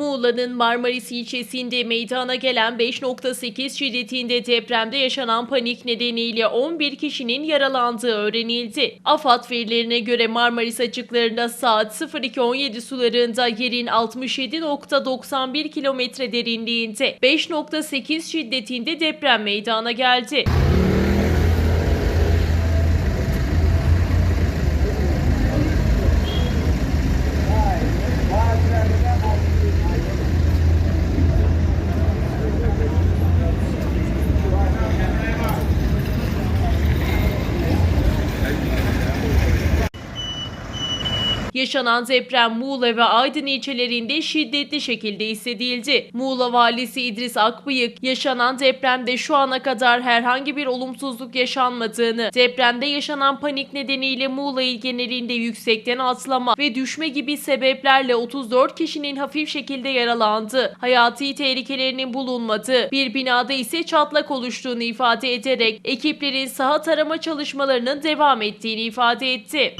Muğla'nın Marmaris ilçesinde meydana gelen 5.8 şiddetinde depremde yaşanan panik nedeniyle 11 kişinin yaralandığı öğrenildi. AFAD verilerine göre Marmaris açıklarında saat 02.17 sularında yerin 67.91 kilometre derinliğinde 5.8 şiddetinde deprem meydana geldi. Yaşanan deprem Muğla ve Aydın ilçelerinde şiddetli şekilde hissedildi. Muğla valisi İdris Akbıyık, yaşanan depremde şu ana kadar herhangi bir olumsuzluk yaşanmadığını, depremde yaşanan panik nedeniyle Muğla il genelinde yüksekten atlama ve düşme gibi sebeplerle 34 kişinin hafif şekilde yaralandı. Hayati tehlikelerinin bulunmadığı, bir binada ise çatlak oluştuğunu ifade ederek ekiplerin saha tarama çalışmalarının devam ettiğini ifade etti.